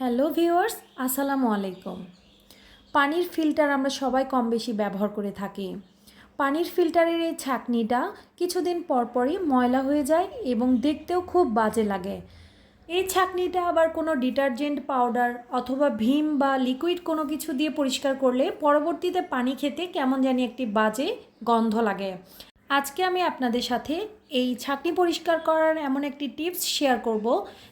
Hello viewers, আসসালামু আলাইকুম। পানির ফিল্টার আমরা সবাই কম বেশি ব্যবহার করে থাকি। পানির ফিল্টারের এই ছাঁকনিটা কিছুদিন পর পরই ময়লা হয়ে যায় এবং দেখতেও খুব বাজে লাগে। এই ছাঁকনিটা আবার কোনো ডিটারজেন্ট পাউডার অথবা ভীম বা লিকুইড কোনো কিছু দিয়ে পরিষ্কার করলে পরবর্তীতে পানি খেতে কেমন জানি একটি বাজে গন্ধ লাগে। আজকে আমি আপনাদের সাথে এই ছাঁকনি পরিষ্কার করার এমন একটি টিপস শেয়ার করব,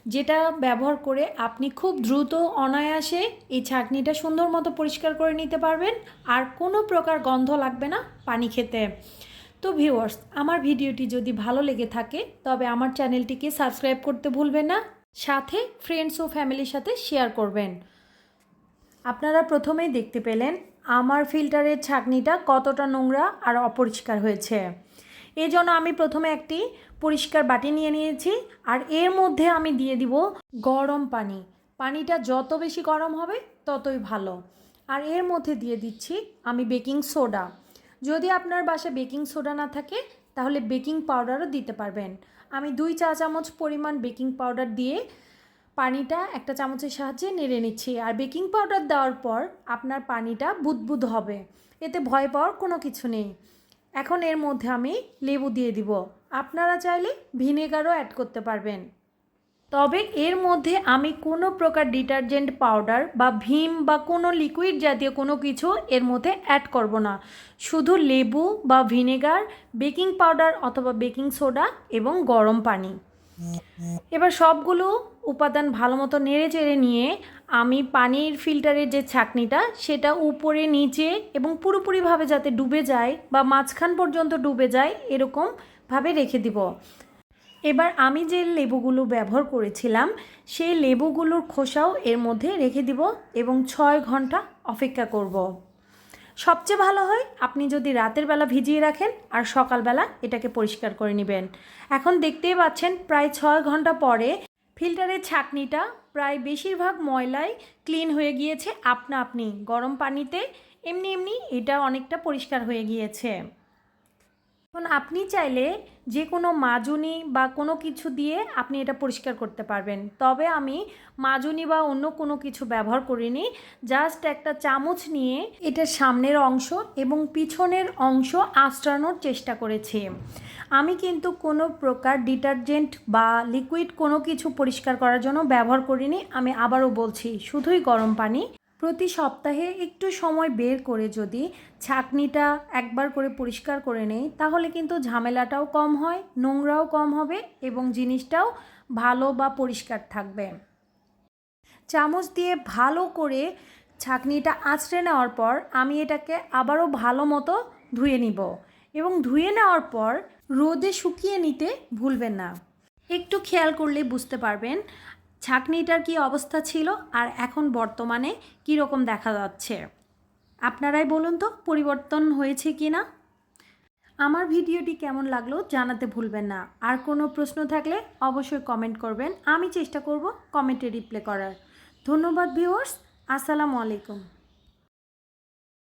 যেটা ব্যবহার করে আপনি খুব দ্রুত অনায়াসে এই ছাঁকনিটা সুন্দর মতো পরিষ্কার করে নিতে পারবেন, আর কোনো প্রকার গন্ধ লাগবে না পানি খেতে। তো ভিউয়ার্স, আমার ভিডিওটি যদি ভালো লেগে থাকে, তবে আমার চ্যানেলটিকে সাবস্ক্রাইব করতে ভুলবেন না। সাথে ফ্রেন্ডস ও ফ্যামিলির সাথে শেয়ার করবেন। আপনারা প্রথমেই দেখতে পেলেন আমার ফিল্টারের ছাঁকনিটা কতটা নোংরা আর অপরিষ্কার হয়েছে। এই জন্য আমি প্রথমে একটি পরিষ্কার বাটি নিয়ে নিয়েছি আর এর মধ্যে আমি দিয়ে দিব গরম পানি। পানিটা যত বেশি গরম হবে ততই ভালো। আর এর মধ্যে দিয়ে দিচ্ছি আমি বেকিং সোডা। যদি আপনার বাসায় বেকিং সোডা না থাকে, তাহলে বেকিং পাউডারও দিতে পারবেন। আমি দুই চা চামচ পরিমাণ বেকিং পাউডার দিয়ে পানিটা একটা চামচের সাহায্যে নেড়ে নিচ্ছি। আর বেকিং পাউডার দেওয়ার পর আপনার পানিটা বুদবুদ হবে। এতে ভয় পাওয়ার কোনো কিছু নেই। এখন এর মধ্যে আমি লেবু দিয়ে দিব। আপনারা চাইলে ভিনেগারও অ্যাড করতে পারবেন। তবে এর মধ্যে আমি কোনো প্রকার ডিটারজেন্ট পাউডার বা ভীম বা কোনো লিকুইড জাতীয় কোনো কিছু এর মধ্যে অ্যাড করব না। শুধু লেবু বা ভিনেগার, বেকিং পাউডার অথবা বেকিং সোডা এবং গরম পানি। এবার সবগুলো উপাদান ভালো মতো নেড়ে চেড়ে নিয়ে আমি পানির ফিল্টারের যে ছাঁকনিটা, সেটা উপরে, নিচে এবং পুরোপুরিভাবে যাতে ডুবে যায় বা মাঝখান পর্যন্ত ডুবে যায়, এরকমভাবে রেখে দিব এবার আমি যে লেবুগুলো ব্যবহার করেছিলাম, সেই লেবুগুলোর খোসাও এর মধ্যে রেখে দিব এবং ছয় ঘণ্টা অপেক্ষা করব। সবচেয়ে ভালো হয় আপনি যদি রাতের বেলা ভিজিয়ে রাখেন আর সকালবেলা এটাকে পরিষ্কার করে নেবেন। এখন দেখতেই পাচ্ছেন প্রায় ছয় ঘণ্টা পরে ফিল্টারের ছাঁকনিটা প্রায় বেশিরভাগ ময়লায় ক্লিন হয়ে গিয়েছে আপনা আপনি। গরম পানিতে এমনি এমনি এটা অনেকটা পরিষ্কার হয়ে গিয়েছে। এখন আপনি চাইলে যে কোনো মাজুনি বা কোনো কিছু দিয়ে আপনি এটা পরিষ্কার করতে পারবেন। তবে আমি মাজুনি বা অন্য কোনো কিছু ব্যবহার করিনি। জাস্ট একটা চামচ নিয়ে এটার সামনের অংশ এবং পিছনের অংশ আঁচড়ানোর চেষ্টা করেছি। আমি কিন্তু কোনো প্রকার ডিটারজেন্ট বা লিকুইড কোনো কিছু পরিষ্কার করার জন্য ব্যবহার করিনি। আমি আবারও বলছি, শুধুই গরম পানি। প্রতি সপ্তাহে একটু সময় বের করে যদি ছাকনিটা একবার করে পরিষ্কার করে নেই, তাহলে কিন্তু ঝামেলাটাও কম হয়, নোংরাও কম হবে এবং জিনিসটাও ভালো বা পরিষ্কার থাকবে। চামচ দিয়ে ভালো করে ছাকনিটা আঁচড়ে নেওয়ার পর আমি এটাকে আবারও ভালো মতো ধুয়ে নিব এবং ধুয়ে নেওয়ার পর রোদে শুকিয়ে নিতে ভুলবেন না। একটু খেয়াল করলে বুঝতে পারবেন। ছাকনিটার কি অবস্থা ছিল আর এখন বর্তমানে কীরকম দেখা যাচ্ছে? আপনারাই বলুন তো পরিবর্তন হয়েছে কি না? আমার ভিডিওটি কেমন লাগল জানাতে ভুলবেন না। আর কোনো প্রশ্ন থাকলে অবশ্যই কমেন্ট করবেন। আমি চেষ্টা করব কমেন্টে রিপ্লাই করার। ধন্যবাদ ভিউয়ার্স। আসসালামু আলাইকুম।